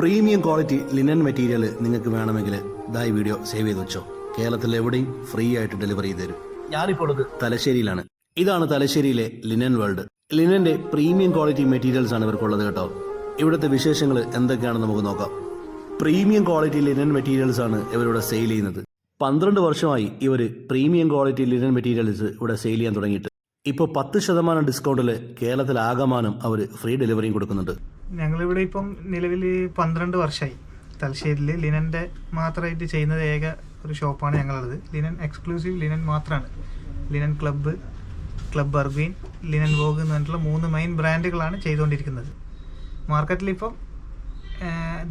Premium quality linen material നിങ്ങൾക്ക് വേണമെങ്കിൽ ഇതായി വീഡിയോ സേവ് ചെയ്ത് വെച്ചോ. കേരളത്തിൽ എവിടെയും ഫ്രീ ആയിട്ട് ഡെലിവറി ചെയ്ത് തരും. ഞാനിപ്പോൾ തലശ്ശേരിയിലാണ്. ഇതാണ് തലശ്ശേരിയിലെ ലിനൻ വേൾഡ് ലിനന്റെ പ്രീമിയം ക്വാളിറ്റി മെറ്റീരിയൽസ് ആണ് ഇവർക്കുള്ളത് കേട്ടോ. ഇവിടുത്തെ വിശേഷങ്ങൾ എന്തൊക്കെയാണെന്ന് നമുക്ക് നോക്കാം. പ്രീമിയം ക്വാളിറ്റി ലിനൻ മെറ്റീരിയൽസ് ആണ് ഇവരിവിടെ സെയിൽ ചെയ്യുന്നത്. പന്ത്രണ്ട് വർഷമായി ഇവർ പ്രീമിയം ക്വാളിറ്റി ലിനൻ മെറ്റീരിയൽസ് ഇവിടെ സെയിൽ ചെയ്യാൻ തുടങ്ങിയിട്ട്. ഇപ്പോൾ പത്ത് ശതമാനം ഡിസ്കൗണ്ടിൽ കേരളത്തിൽ ആകമാനം അവർ ഫ്രീ ഡെലിവറിയും കൊടുക്കുന്നുണ്ട്. ഞങ്ങളിവിടെ ഇപ്പം നിലവിൽ പന്ത്രണ്ട് വർഷമായി തലശ്ശേരിയിൽ ലിനന്റെ മാത്രമായിട്ട് ചെയ്യുന്നത് ഏക ഒരു ഷോപ്പാണ് ഞങ്ങളുള്ളത് ലിനൻ എക്സ്ക്ലൂസീവ് ലിനൻ മാത്രമാണ് linen club club urban linen vogue എന്ന് പറഞ്ഞിട്ടുള്ള മൂന്ന് മെയിൻ ബ്രാൻഡുകളാണ് ചെയ്തുകൊണ്ടിരിക്കുന്നത്. മാർക്കറ്റിൽ ഇപ്പം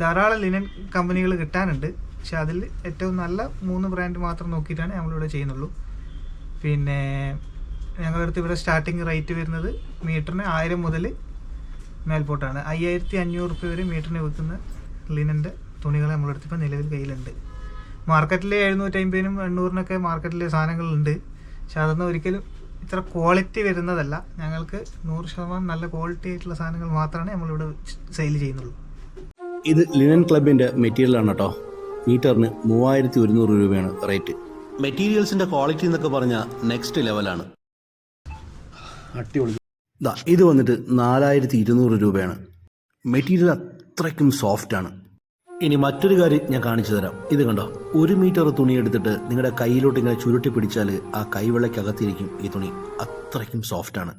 ധാരാളം ലിനൻ കമ്പനികൾ കിട്ടാനുണ്ട്. പക്ഷെ അതിൽ ഏറ്റവും നല്ല മൂന്ന് ബ്രാൻഡ് മാത്രം നോക്കിയിട്ടാണ് നമ്മളിവിടെ ചെയ്യുന്നുള്ളൂ. പിന്നെ ഞങ്ങളുടെ അടുത്ത് ഇവിടെ സ്റ്റാർട്ടിങ് റേറ്റ് വരുന്നത് മീറ്ററിന് ആയിരം മുതൽ മേൽപോട്ടാണ്. അയ്യായിരത്തി അഞ്ഞൂറ് രൂപ വരെ മീറ്ററിന് വിൽക്കുന്ന ലിനന്റെ തുണികൾ നമ്മളെടുത്തിപ്പോൾ നിലവിൽ കയ്യിലുണ്ട്. മാർക്കറ്റിൽ എഴുന്നൂറ്റമ്പതിനും എണ്ണൂറിനൊക്കെ മാർക്കറ്റിൽ സാധനങ്ങളുണ്ട്. പക്ഷെ അതൊന്നും ഒരിക്കലും ഇത്ര ക്വാളിറ്റി വരുന്നതല്ല. ഞങ്ങൾക്ക് നൂറ് ശതമാനം നല്ല ക്വാളിറ്റി ആയിട്ടുള്ള സാധനങ്ങൾ മാത്രമേ നമ്മളിവിടെ സെയിൽ ചെയ്യുന്നുള്ളൂ. ഇത് ലിനൻ ക്ലബിന്റെ മെറ്റീരിയലാണ് കേട്ടോ. മീറ്ററിന് മൂവായിരത്തി ഒരുന്നൂറ് രൂപയാണ് റേറ്റ് മെറ്റീരിയൽസിന്റെ ക്വാളിറ്റി എന്നൊക്കെ പറഞ്ഞാൽ നെക്സ്റ്റ് ലെവലാണ് അടിപൊളി. ഇത് വന്നിട്ട് നാലായിരത്തി ഇരുന്നൂറ് രൂപയാണ്. മെറ്റീരിയൽ അത്രയ്ക്കും സോഫ്റ്റ് ആണ്. ഇനി മറ്റൊരു കാര്യം ഞാൻ കാണിച്ചു തരാം. ഇത് കണ്ടോ? ഒരു മീറ്റർ തുണി എടുത്തിട്ട് നിങ്ങളുടെ കയ്യിലോട്ട് ഇങ്ങനെ ചുരുട്ടി പിടിച്ചാൽ ആ കൈവെള്ളയ്ക്കകത്തിരിക്കും ഈ തുണി. അത്രയ്ക്കും സോഫ്റ്റ് ആണ്.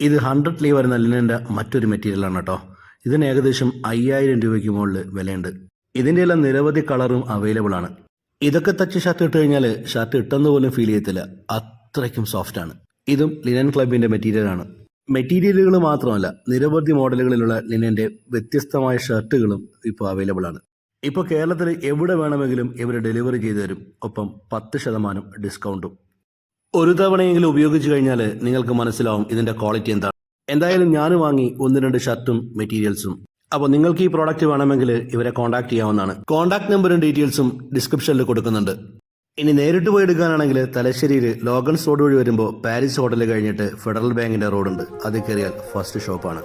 ഇത് ഹൺഡ്രഡ് ലീ വരുന്ന ലിനന്റെ മറ്റൊരു മെറ്റീരിയലാണ് കേട്ടോ. ഇതിന് ഏകദേശം അയ്യായിരം രൂപയ്ക്ക് മുകളിൽ വിലയുണ്ട്. ഇതിന്റെ എല്ലാം നിരവധി കളറും അവൈലബിൾ ആണ്. ഇതൊക്കെ തച്ച് ഷർട്ട് ഇട്ട് കഴിഞ്ഞാൽ ഷർട്ട് ഇട്ടെന്ന് പോലും ഫീൽ ചെയ്യത്തില്ല. അത്രയ്ക്കും സോഫ്റ്റ് ആണ്. ഇതും ലിനൻ ക്ലബിന്റെ മെറ്റീരിയൽ ആണ്. മെറ്റീരിയലുകൾ മാത്രമല്ല നിരവധി മോഡലുകളിലുള്ള ലിനന്റെ വ്യത്യസ്തമായ ഷർട്ടുകളും ഇപ്പോൾ അവൈലബിൾ ആണ്. ഇപ്പോൾ കേരളത്തിൽ എവിടെ വേണമെങ്കിലും ഇവർ ഡെലിവറി ചെയ്തു തരും. ഒപ്പം പത്ത് ശതമാനം ഡിസ്കൗണ്ടും ഒരു തവണയെങ്കിലും ഉപയോഗിച്ച് കഴിഞ്ഞാൽ നിങ്ങൾക്ക് മനസ്സിലാവും ഇതിന്റെ ക്വാളിറ്റി എന്താണ്. എന്തായാലും ഞാൻ വാങ്ങി ഒന്ന് രണ്ട് ഷർട്ടും മെറ്റീരിയൽസും. അപ്പോൾ നിങ്ങൾക്ക് ഈ പ്രോഡക്റ്റ് വേണമെങ്കിൽ ഇവരെ കോൺടാക്ട് ചെയ്യാവുന്നതാണ്. കോൺടാക്ട് നമ്പറും ഡീറ്റെയിൽസും ഡിസ്ക്രിപ്ഷനിൽ കൊടുക്കുന്നുണ്ട്. ഇനി നേരിട്ട് പോയി എടുക്കാനാണെങ്കിൽ തലശ്ശേരിയിൽ ലോഗൻസ് റോഡ് വഴി വരുമ്പോൾ പാരീസ് ഹോട്ടൽ കഴിഞ്ഞിട്ട് ഫെഡറൽ ബാങ്കിന്റെ റോഡുണ്ട്. അത് കയറിയാൽ ഫസ്റ്റ് ഷോപ്പാണ്